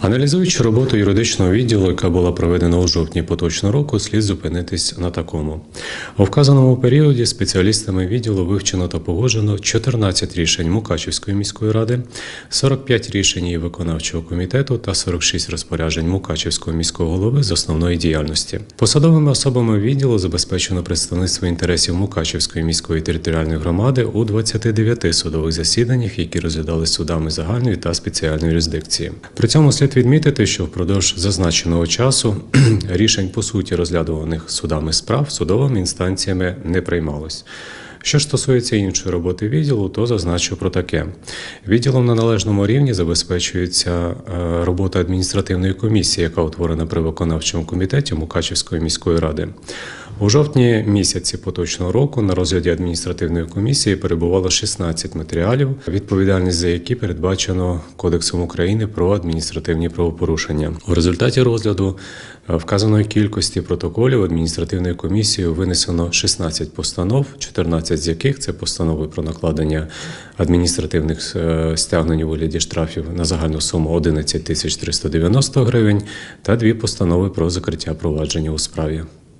Аналізуючи роботу юридичного відділу, яка була проведена у жовтні поточного року, слід зупинитись на такому. У вказаному періоді спеціалістами відділу вивчено та погоджено 14 рішень Мукачівської міської ради, 45 рішень виконавчого комітету та 46 розпоряджень Мукачівського міського голови з основної діяльності. Посадовими особами відділу забезпечено представництво інтересів Мукачівської міської територіальної громади у 29 судових засіданнях, які розглядались судами загальної та спеціальної юрисдикції. При цьому слід відмітити, що впродовж зазначеного часу рішень по суті розглядуваних судами справ судовими інстанціями не приймалось. Що стосується іншої роботи відділу, то зазначу про таке: відділом на належному рівні забезпечується е, робота адміністративної комісії, яка утворена при виконавчому комітеті Мукачівської міської ради. У жовтні місяці поточного року на розгляді адміністративної комісії перебувало 16 матеріалів, відповідальність за які передбачено Кодексом України про адміністративні правопорушення. У результаті розгляду е, вказаної кількості протоколів адміністративною комісією винесено 16 постанов, 14 з яких це постанови про накладення адміністративних е, стягнень у вигляді штрафів на загальну суму 11 тисяч 390 гривень та дві постанови про закриття провадження у справі.